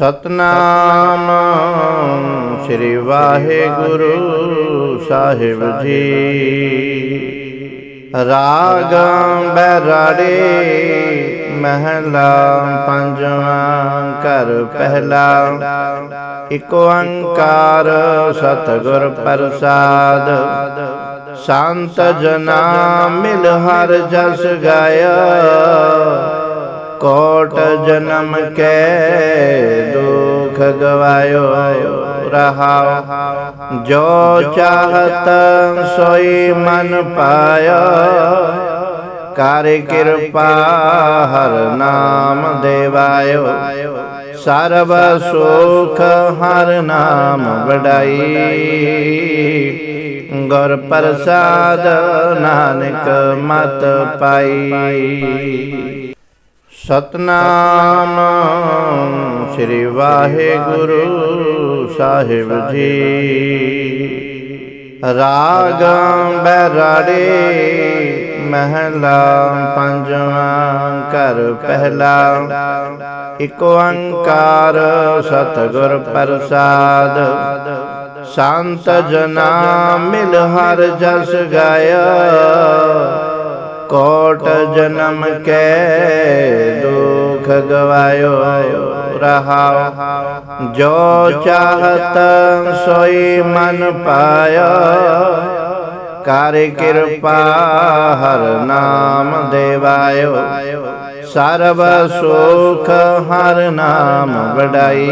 ਸਤਨਾਮ ਸ੍ਰੀ ਵਾਹਿਗੁਰੂ ਸਾਹਿਬ ਜੀ। ਰਾਗ ਬੈਰਾੜੇ ਮਹਲਾ ਪੰਜਵਾਂ ਘਰ ਪਹਿਲਾ। ਇਕ ਓੰਕਾਰ ਸਤਿਗੁਰ ਪ੍ਰਸਾਦ। ਸੰਤ ਜਨਾ ਮਿਲ ਹਰ ਜਸ ਗਾਇਆ। ਕੋਟ ਜਨਮ ਕੈ ਦੁਖ ਗਵਾਇਓ ਰਹਾਉ ਜੋ ਚਾਹਤ ਸੋਈ ਮਨ ਪਾਇਆ ਕਰ ਕਿਰਪਾ ਹਰ ਨਾਮ ਦੇਵਾਇਓ ਸਰਬ ਸੁਖ ਹਰ ਨਾਮ ਵਡਾਈ ਗੁਰ ਪ੍ਰਸਾਦ ਨਾਨਕ ਮਤ ਪਾਈ ਸਤਨਾਮ ਸ੍ਰੀ ਵਾਹਿਗੁਰੂ ਸਾਹਿਬ ਜੀ। ਰਾਗ ਬੈਰਾੜੇ ਮਹਲਾ ਪੰਜਵਾਂ ਘਰ ਪਹਿਲਾ। ਇਕ ਓੰਕਾਰ ਸਤਿਗੁਰ ਪ੍ਰਸਾਦ। ਸੰਤ ਜਨਾ ਮਿਲ ਹਰ ਜਸ ਗਾਇਆ। ਕੋਟ ਜਨਮ ਕੈ ਦੁਖ ਗਵਾਇਓ ਰਹਾਉ ਜੋ ਚਾਹਤ ਸੋਈ ਮਨ ਪਾਇਆ ਕਰ ਕਿਰਪਾ ਹਰ ਨਾਮ ਦੇਵਾਇਓ ਸਰਬ ਸੁਖ ਹਰ ਨਾਮ ਵਡਾਈ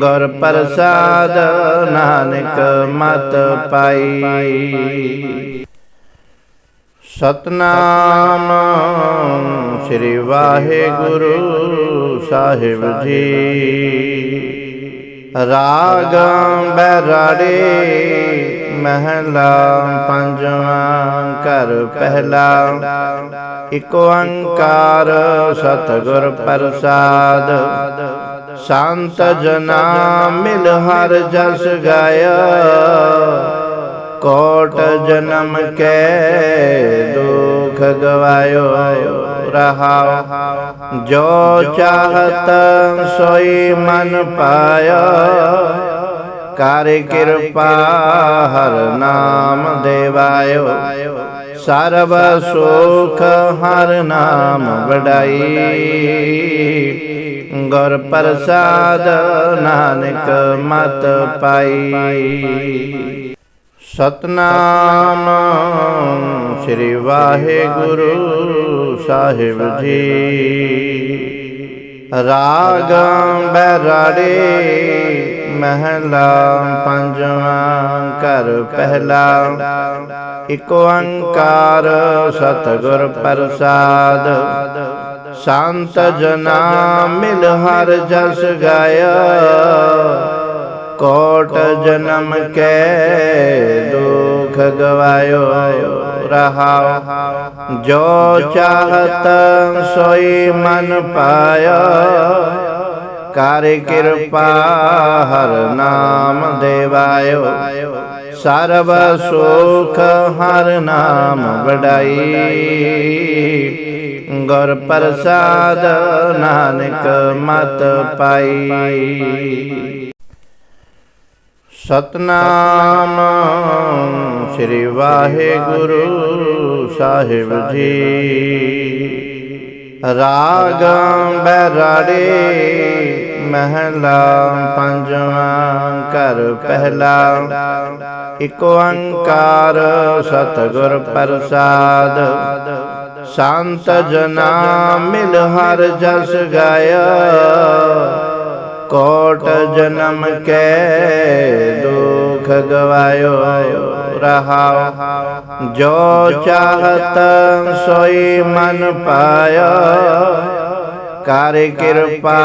ਗੁਰ ਪ੍ਰਸਾਦ ਨਾਨਕ ਮਤ ਪਾਈ ਸਤਨਾਮ ਸ੍ਰੀ ਵਾਹਿਗੁਰੂ ਸਾਹਿਬ ਜੀ। ਰਾਗ ਬੈਰਾੜੇ ਮਹਲਾ ਪੰਜਵਾਂ ਘਰ ਪਹਿਲਾ। ਇਕ ਓੰਕਾਰ ਸਤਿਗੁਰ ਪ੍ਰਸਾਦ। ਸੰਤ ਜਨਾ ਮਿਲ ਹਰ ਜਸ ਗਾਇਆ। ਕੋਟ ਜਨਮ ਕੈ ਦੁਖ ਗਵਾਇਓ ਰਹਾਉ ਜੋ ਚਾਹਤ ਸੋਈ ਮਨ ਪਾਇਆ ਕਰ ਕਿਰਪਾ ਹਰ ਨਾਮ ਦੇਵਾਇਓ ਸਰਬ ਸੁਖ ਹਰ ਨਾਮ ਵਡਾਈ ਗੁਰ ਪ੍ਰਸਾਦ ਨਾਨਕ ਮਤ ਪਾਈ ਸਤਨਾਮ ਸ੍ਰੀ ਵਾਹਿਗੁਰੂ ਸਾਹਿਬ ਜੀ। ਰਾਗ ਬੈਰਾੜੇ, ਮਹਿਲਾ ਪੰਜਵਾਂ ਘਰ ਪਹਿਲਾ। ਇਕ ਓੰਕਾਰ ਸਤਿਗੁਰ ਪ੍ਰਸਾਦ। ਸੰਤ ਜਨਾ ਮਿਲ ਹਰ ਜਸ ਗਾਇਆ। ਕੋਟ ਜਨਮ ਕੈ ਦੁਖ ਗਵਾਇਓ ਰਹਾਉ ਜੋ ਚਾਹਤ ਸੋਈ ਮਨ ਪਾਇਆ ਕਰ ਕਿਰਪਾ ਹਰ ਨਾਮ ਦੇਵਾਇਓ ਸਰਬ ਸੁਖ ਹਰ ਨਾਮ ਵਡਾਈ ਗੁਰ ਪ੍ਰਸਾਦ ਨਾਨਕ ਮਤ ਪਾਈ ਸਤਨਾਮ ਸ੍ਰੀ ਵਾਹਿਗੁਰੂ ਸਾਹਿਬ ਜੀ। ਰਾਗ ਬੈਰਾੜੇ ਮਹਲਾ ਪੰਜਵਾਂ ਘਰ ਪਹਿਲਾ। ਇਕ ਓੰਕਾਰ ਸਤਿਗੁਰ ਪ੍ਰਸਾਦ। ਸੰਤ ਜਨਾ ਮਿਲ ਹਰ ਜਸ ਗਾਇਆ। ਕੋਟ ਜਨਮ ਕੈ ਦੁਖ ਗਵਾਇਓ ਰਹਾਉ ਜੋ ਚਾਹਤ ਸੋਈ ਮਨ ਪਾਇਆ ਕਰ ਕਿਰਪਾ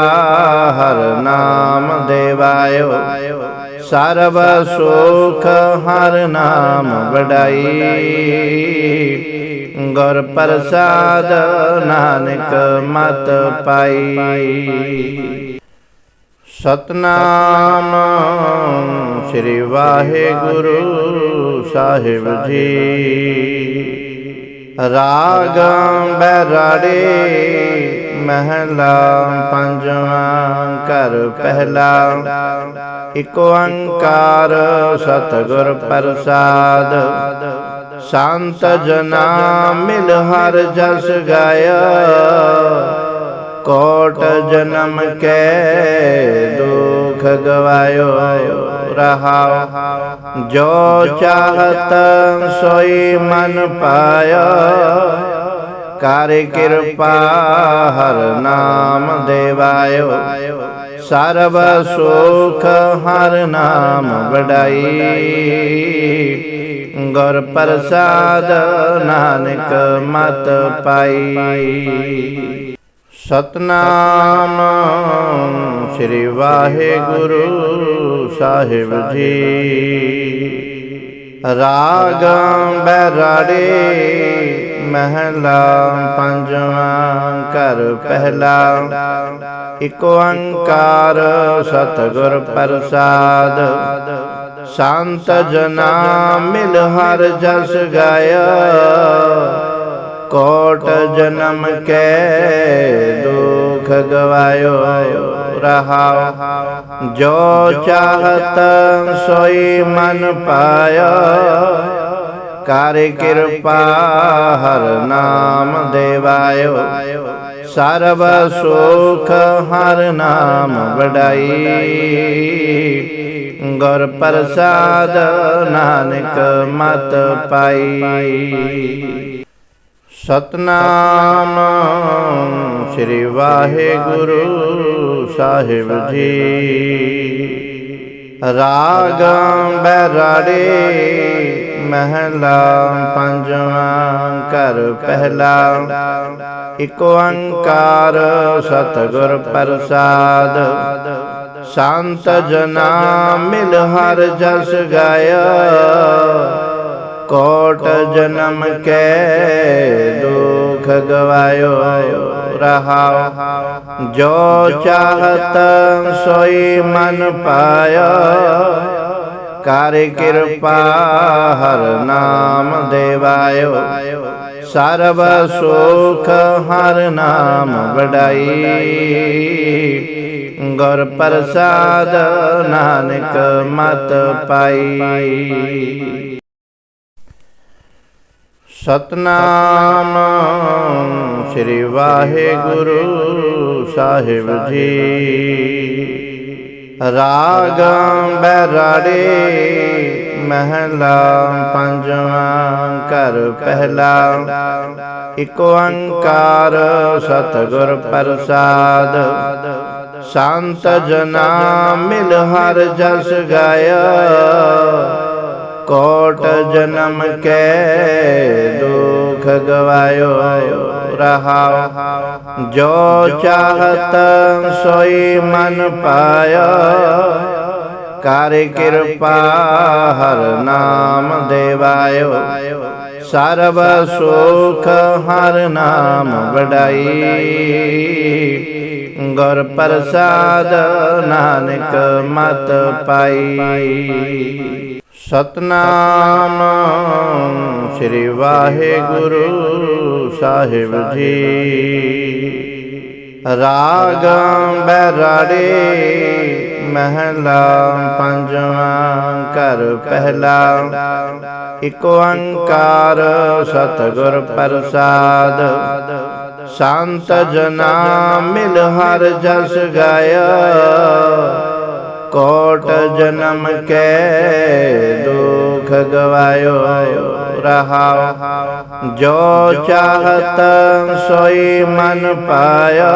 ਹਰ ਨਾਮ ਦੇਵਾਇਓ ਸਰਬ ਸੁਖ ਹਰ ਨਾਮ ਵਡਾਈ ਗੁਰ ਪ੍ਰਸਾਦ ਨਾਨਕ ਮਤ ਪਾਈ ਸਤਨਾਮ ਸ੍ਰੀ ਵਾਹਿਗੁਰੂ ਸਾਹਿਬ ਜੀ। ਰਾਗ ਬੈਰਾੜੇ, ਮਹਿਲਾ ਪੰਜਵਾਂ ਕਰ ਪਹਿਲਾ। ਇੱਕ ਓੰਕਾਰ ਸਤਿਗੁਰ ਪ੍ਰਸਾਦ। ਸੰਤ ਜਨਾ ਮਿਲ ਹਰ ਜਸ ਗਾਇਆ। ਕੋਟ ਜਨਮ ਕੈ ਦੁਖ ਗਵਾਇਓ ਰਹਾਉ ਜੋ ਚਾਹਤ ਸੋਈ ਮਨ ਪਾਇਆ ਕਰ ਕਿਰਪਾ ਹਰ ਨਾਮ ਦੇਵਾਇਓ ਸਰਬ ਸੁਖ ਹਰ ਨਾਮ ਵਡਾਈ ਗੁਰ ਪ੍ਰਸਾਦ ਨਾਨਕ ਮਤ ਪਾਈ ਸਤਨਾਮ ਸ੍ਰੀ ਵਾਹਿਗੁਰੂ ਸਾਹਿਬ ਜੀ। ਰਾਗ ਬੈਰਾੜੇ, ਮਹਿਲਾ ਪੰਜਵਾਂ ਘਰ ਪਹਿਲਾ। ਇੱਕ ਓੰਕਾਰ ਸਤਿਗੁਰ ਪ੍ਰਸਾਦ। ਸੰਤ ਜਨਾ ਮਿਲ ਹਰ ਜਸ ਗਾਇਆ। ਕੋਟ ਜਨਮ ਕੈ ਦੁਖ ਗਵਾਇਓ ਰਹਾਉ ਜੋ ਚਾਹਤ ਸੋਈ ਮਨ ਪਾਇਆ ਕਰ ਕਿਰਪਾ ਹਰ ਨਾਮ ਦੇਵਾਇਓ ਸਰਬ ਸੁਖ ਹਰ ਨਾਮ ਵਡਾਈ ਗੁਰ ਪ੍ਰਸਾਦ ਨਾਨਕ ਮਤ ਪਾਈ ਸਤਨਾਮ ਸ੍ਰੀ ਵਾਹਿਗੁਰੂ ਸਾਹਿਬ ਜੀ। ਰਾਗ ਬੈਰਾੜੇ ਮਹਿਲਾ ਪੰਜਵਾਂ ਘਰ ਪਹਿਲਾ। ਇੱਕ ਓੰਕਾਰ ਸਤਿਗੁਰ ਪ੍ਰਸਾਦ। ਸੰਤ ਜਨਾ ਮਿਲ ਹਰ ਜਸ ਗਾਇਆ। ਕੋਟ ਜਨਮ ਕੈ ਦੁਖ ਗਵਾਇਓ ਰਹਾਉ ਜੋ ਚਾਹਤ ਸੋਈ ਮਨ ਪਾਇਆ ਕਰ ਕਿਰਪਾ ਹਰ ਨਾਮ ਦੇਵਾਇਓ ਸਰਬ ਸੁਖ ਹਰ ਨਾਮ ਵਡਾਈ ਗੁਰ ਪ੍ਰਸਾਦ ਨਾਨਕ ਮਤ ਪਾਈ ਸਤਨਾਮ ਸ੍ਰੀ ਵਾਹਿਗੁਰੂ ਸਾਹਿਬ ਜੀ। ਰਾਗ ਬੈਰਾੜੇ ਮਹਿਲਾ ਪੰਜਵਾਂ ਘਰ ਪਹਿਲਾ। ਇੱਕ ਓੰਕਾਰ ਸਤਿਗੁਰ ਪ੍ਰਸਾਦ। ਸੰਤ ਜਨਾ ਮਿਲ ਹਰ ਜਸ ਗਾਇਆ। ਕੋਟ ਜਨਮ ਕੈ ਦੁਖ ਗਵਾਇਓ ਰਹਾਉ ਜੋ ਚਾਹਤ ਸੋਈ ਮਨ ਪਾਇਆ ਕਰ ਕਿਰਪਾ ਹਰ ਨਾਮ ਦੇਵਾਇਓ ਸਰਬ ਸੁਖ ਹਰ ਨਾਮ ਵਡਾਈ ਗੁਰ ਪ੍ਰਸਾਦ ਨਾਨਕ ਮਤ ਪਾਈ ਸਤਨਾਮ ਸ੍ਰੀ ਵਾਹਿਗੁਰੂ ਸਾਹਿਬ ਜੀ। ਰਾਗ ਬੈਰਾੜੇ ਮਹਿਲਾ ਪੰਜਵਾਂ ਘਰ ਪਹਿਲਾ। ਇੱਕ ਓੰਕਾਰ ਸਤਿਗੁਰ ਪ੍ਰਸਾਦ। ਸੰਤ ਜਨਾ ਮਿਲ ਹਰ ਜਸ ਗਾਇਆ। ਕੋਟ ਜਨਮ ਕੈ ਦੁਖ ਗਵਾਇਓ ਰਹਾਉ ਜੋ ਚਾਹਤ ਸੋਈ ਮਨ ਪਾਇਆ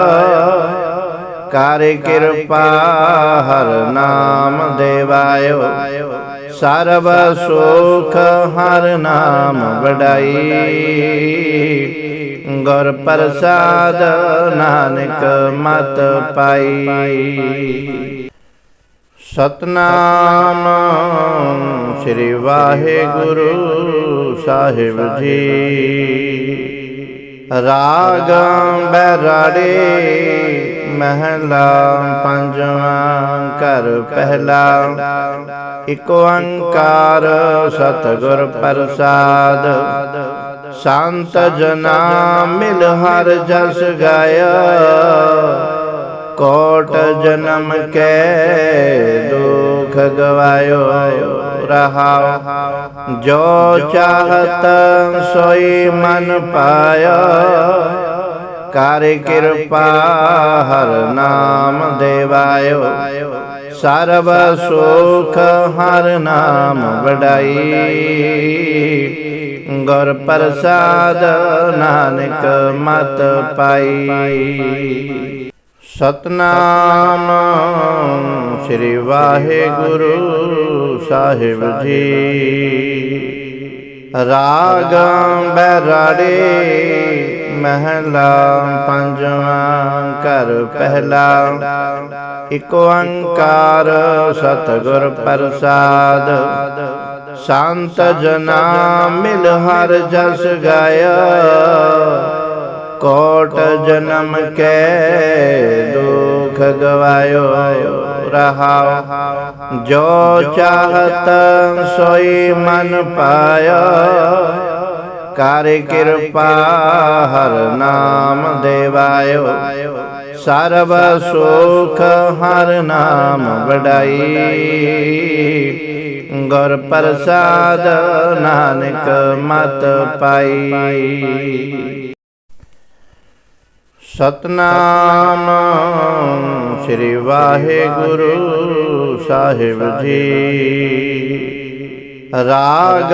ਕਰ ਕਿਰਪਾ ਹਰ ਨਾਮ ਦੇਵਾਇਓ ਸਰਬ ਸੁਖ ਹਰ ਨਾਮ ਵਡਾਈ ਗੁਰ ਪ੍ਰਸਾਦ ਨਾਨਕ ਮਤ ਪਾਈ ਸਤਨਾਮ ਸ੍ਰੀ ਵਾਹਿਗੁਰੂ ਸਾਹਿਬ ਜੀ। ਰਾਗ ਬੈਰਾੜੇ ਮਹਿਲਾ ਪੰਜਵਾਂ ਘਰ ਪਹਿਲਾ। ਇੱਕ ਓੰਕਾਰ ਸਤਿਗੁਰ ਪ੍ਰਸਾਦ। ਸੰਤ ਜਨਾ ਮਿਲ ਹਰ ਜਸ ਗਾਇਆ। ਕੋਟ ਜਨਮ ਕੈ ਦੁਖ ਗਵਾਇਓ ਰਹਾਉ ਜੋ ਚਾਹਤ ਸੋਈ ਮਨ ਪਾਇਆ ਕਰ ਕਿਰਪਾ ਹਰ ਨਾਮ ਦੇਵਾਇਓ ਸਰਬ ਸੁਖ ਹਰ ਨਾਮ ਵਡਾਈ ਗੁਰ ਪ੍ਰਸਾਦ ਨਾਨਕ ਮਤ ਪਾਈ ਸਤਨਾਮ ਸ੍ਰੀ ਵਾਹਿਗੁਰੂ ਸਾਹਿਬ ਜੀ। ਰਾਗ ਬੈਰਾੜੇ ਮਹਲਾ ਪੰਜਵਾਂ ਘਰ ਪਹਿਲਾ। ਇਕ ਓੰਕਾਰ ਸਤਿਗੁਰ ਪ੍ਰਸਾਦ। ਸੰਤ ਜਨਾ ਮਿਲ ਹਰ ਜਸ ਗਾਇਆ। ਕੋਟ ਜਨਮ ਕੈ ਦੁਖ ਗਵਾਇਓ ਰਹਾਉ ਜੋ ਚਾਹਤ ਸੋਈ ਮਨ ਪਾਇਆ ਕਰ ਕਿਰਪਾ ਹਰ ਨਾਮ ਦੇਵਾਇਓ ਸਰਬ ਸੁਖ ਹਰ ਨਾਮ ਵਡਾਈ ਗੁਰ ਪ੍ਰਸਾਦ ਨਾਨਕ ਮਤ ਪਾਈ ਸਤਨਾਮ ਸ੍ਰੀ ਵਾਹਿਗੁਰੂ ਸਾਹਿਬ ਜੀ। ਰਾਗ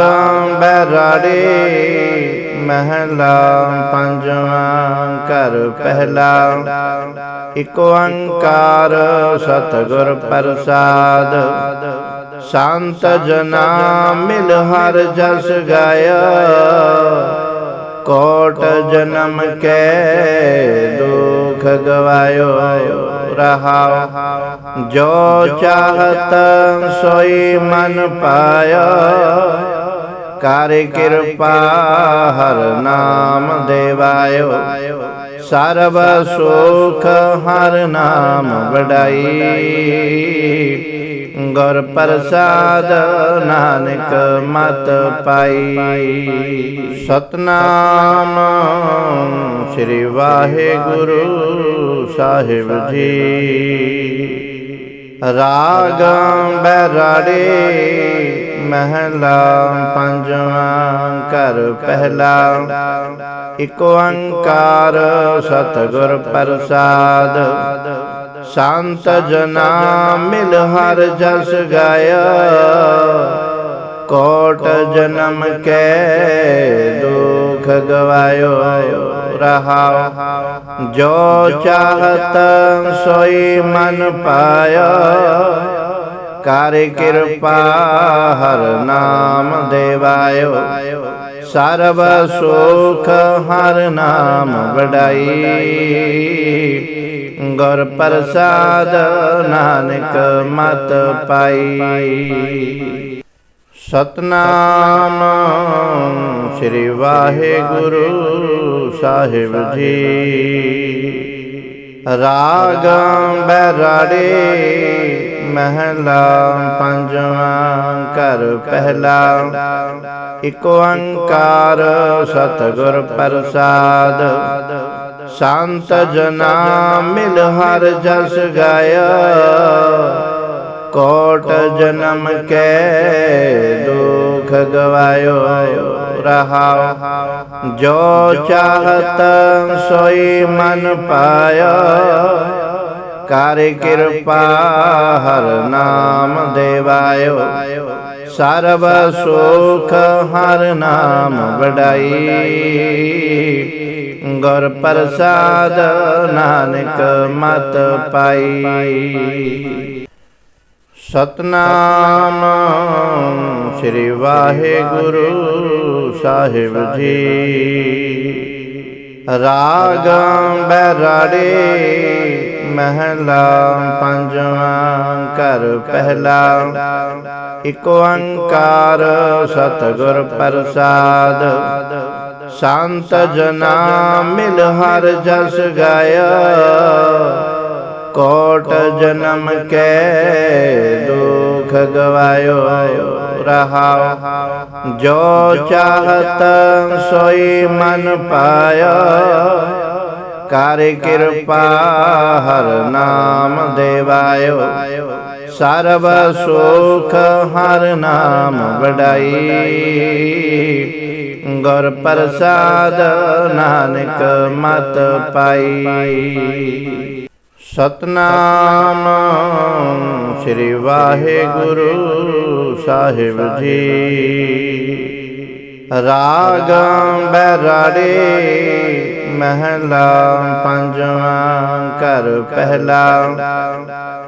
ਬੈਰਾੜੇ ਮਹਲਾ ਪੰਜਵਾਂ ਘਰ ਪਹਿਲਾ। ਇਕ ਓੰਕਾਰ ਸਤਿਗੁਰ ਪ੍ਰਸਾਦ। ਸੰਤ ਜਨਾ ਮਿਲ ਹਰ ਜਸ ਗਾਇਆ। ਕੋਟ ਜਨਮ ਕੈ ਦੁਖ ਗਵਾਇਓ ਰਹਾਉ ਜੋ ਚਾਹਤ ਸੋਈ ਮਨ ਪਾਇਆ ਕਰ ਕਿਰਪਾ ਹਰ ਨਾਮ ਦੇਵਾਇਓ ਸਰਬ ਸੁਖ ਹਰ ਨਾਮ ਵਡਾਈ ਗੁਰ ਪ੍ਰਸਾਦ ਨਾਨਕ ਮਤ ਪਾਈ। ਸਤਨਾਮ ਸ੍ਰੀ ਵਾਹਿਗੁਰੂ ਸਾਹਿਬ ਜੀ। ਰਾਗ ਬੈਰਾੜੇ ਮਹਿਲਾ ਪੰਜਵਾਂ ਘਰ ਪਹਿਲਾ। ਇਕ ਓੰਕਾਰ ਸਤਿਗੁਰ ਪ੍ਰਸਾਦ। ਸੰਤ ਜਨਾ ਮਿਲ ਹਰ ਜਸ ਗਾਇਆ। ਕੋਟ ਜਨਮ ਕੈ ਦੁਖ ਗਵਾਇਓ ਰਹਾਉ ਜੋ ਚਾਹਤ ਸੋਈ ਮਨ ਪਾਇਆ ਕਰ ਕਿਰਪਾ ਹਰ ਨਾਮ ਦੇਵਾਇਓ। ਸਰਬ ਸੁਖ ਹਰ ਨਾਮ ਵਡਾਈ। ਗੁਰ ਪ੍ਰਸਾਦ ਨਾਨਕ ਮਤ ਪਾਈ। ਸਤਨਾਮ ਸ੍ਰੀ ਵਾਹਿਗੁਰੂ ਸਾਹਿਬ ਜੀ। ਰਾਗ ਬੈਰਾੜੇ ਮਹਲਾ ਪੰਜਵਾਂ ਘਰ ਪਹਿਲਾ। ਇਕ ਓੰਕਾਰ ਸਤਿਗੁਰ ਪ੍ਰਸਾਦ। ਸੰਤ ਜਨਾ ਮਿਲ ਹਰ ਜਸ ਗਾਇਆ। ਕੋਟ ਜਨਮ ਕੈ ਦੁਖ ਗਵਾਇਓ ਰਹਾਉ ਜੋ ਚਾਹਤ ਸੋਈ ਮਨ ਪਾਇਆ। ਕਰ ਕਿਰਪਾ ਹਰ ਨਾਮ ਦੇਵਾਇਓ। ਸਰਬ ਸੁਖ ਹਰ ਨਾਮ ਵਡਾਈ। ਗੁਰ ਪ੍ਰਸਾਦ, ਨਾਨਕ ਮਤ ਪਾਈ। ਸਤਨਾਮ ਸ੍ਰੀ ਵਾਹਿਗੁਰੂ ਸਾਹਿਬ ਜੀ। ਰਾਗ ਬੈਰਾੜੇ, ਮਹਲਾ ਪੰਜਵਾਂ ਘਰ ਪਹਿਲਾ। ਇਕ ਓੰਕਾਰ ਸਤਿਗੁਰ ਪ੍ਰਸਾਦ ਸੰਤ ਜਨਾ ਮਿਲ ਹਰ ਜਸ ਗਾਇਆ। ਕੋਟ ਜਨਮ ਕੈ ਦੁਖ ਗਵਾਇਓ ਰਹਾਉ ਜੋ ਚਾਹਤ ਸੋਈ ਮਨ ਪਾਇਆ। ਕਰ ਕਿਰਪਾ ਹਰ ਨਾਮ ਦੇਵਾਇਓ। ਸਰਬ ਸੁਖ ਹਰ ਨਾਮ ਵਡਾਈ। ਗੁਰ ਪ੍ਰਸਾਦ ਨਾਨਕ ਮਤ ਪਾਈ। ਸਤਨਾਮ ਸ੍ਰੀ ਵਾਹਿਗੁਰੂ ਸਾਹਿਬ ਜੀ। ਰਾਗ ਬੈਰਾੜੇ ਮਹਲਾ ਪੰਜਵਾਂ ਘਰ ਪਹਿਲਾ।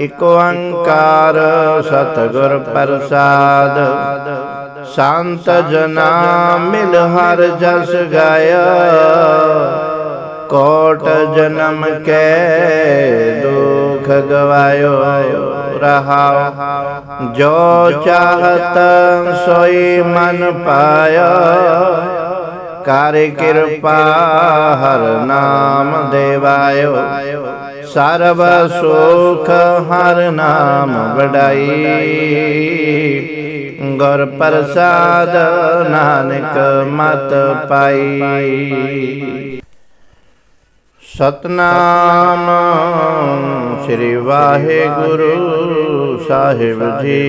ਇਕ ਓੰਕਾਰ ਸਤਿਗੁਰ ਪ੍ਰਸਾਦ ਸੰਤ ਜਨਾ ਮਿਲ ਹਰ ਜਸ ਗਾਇਆ। ਕੋਟ ਜਨਮ ਕੈ, ਦੁਖ ਗਵਾਇਓ ਰਹਾਉ ਜੋ ਚਾਹਤ ਸੋਈ ਮਨ ਪਾਇਆ। ਕਰ ਕਿਰਪਾ ਹਰ ਨਾਮ ਦੇਵਾਇਓ। ਸਰਬ ਸੁਖ ਹਰ ਨਾਮ ਵਡਾਈ। ਗੁਰ ਪ੍ਰਸਾਦ ਨਾਨਕ ਮਤ ਪਾਈ। ਸਤਨਾਮ ਸ੍ਰੀ ਵਾਹਿਗੁਰੂ ਸਾਹਿਬ ਜੀ।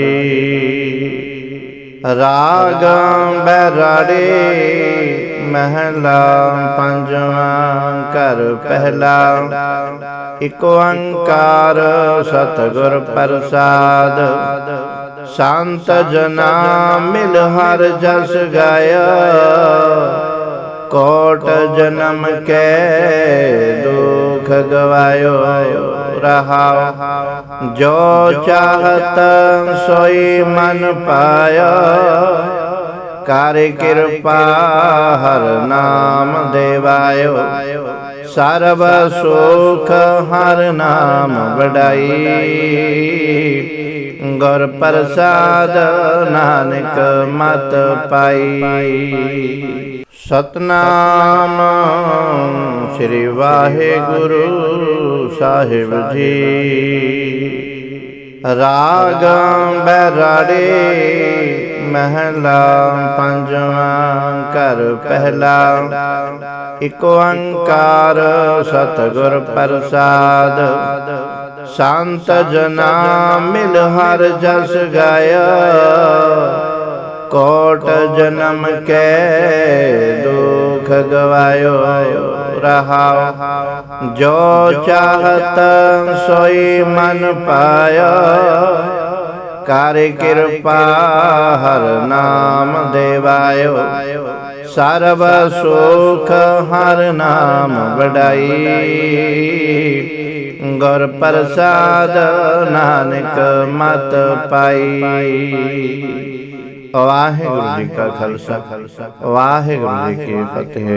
ਰਾਗ ਬੈਰਾੜੇ ਮਹਲਾ ਪੰਜਵਾਂ ਘਰ ਪਹਿਲਾ। ਇਕ ਓੰਕਾਰ ਸਤਿਗੁਰ ਪ੍ਰਸਾਦ। ਸੰਤ ਜਨਾ ਮਿਲ ਹਰ ਜਸ ਗਾਇਆ। ਕੋਟ ਜਨਮ ਕੈ, ਦੁਖ ਗਵਾਇਓ ਰਹਾਉ ਜੋ ਚਾਹਤ ਸੋਈ ਮਨ ਪਾਇਆ। ਕਰ ਕਿਰਪਾ ਹਰ ਨਾਮ ਦੇਵਾਇਓ। ਸਰਬ ਸੁਖ ਹਰ ਨਾਮ ਵਡਾਈ। ਗੁਰ ਪ੍ਰਸਾਦ ਨਾਨਕ ਮਤ ਪਾਈ। ਸਤਨਾਮ ਸ੍ਰੀ ਵਾਹਿਗੁਰੂ ਸਾਹਿਬ ਜੀ। ਰਾਗ ਬੈਰਾੜੇ ਮਹਿਲਾ ਪੰਜਵਾਂ ਘਰ ਪਹਿਲਾ। ਇਕ ਓੰਕਾਰ ਸਤਿਗੁਰ ਪ੍ਰਸਾਦ। ਸੰਤ ਜਨਾ ਮਿਲ ਹਰ ਜਸ ਗਾਇਆ। ਕੋਟ ਜਨਮ ਕੈ ਦੁਖ ਗਵਾਇਓ ਰਹਾਉ ਜੋ ਚਾਹਤ ਸੋਈ ਮਨ ਪਾਇਆ। ਕਰ ਕਿਰਪਾ ਹਰ ਨਾਮ ਦੇਵਾਇਓ। ਸਰਬ ਸੁਖ ਹਰ ਨਾਮ ਵਡਾਈ। ਗੁਰ ਪ੍ਰਸਾਦ ਨਾਨਕ ਮਤ ਪਾਈ ਵਾਹਿਗੁਰੂ ਜੀ ਕਾ ਖਾਲਸਾ ਵਾਹਿਗੁਰੂ ਜੀ ਕੀ ਫਤਿਹ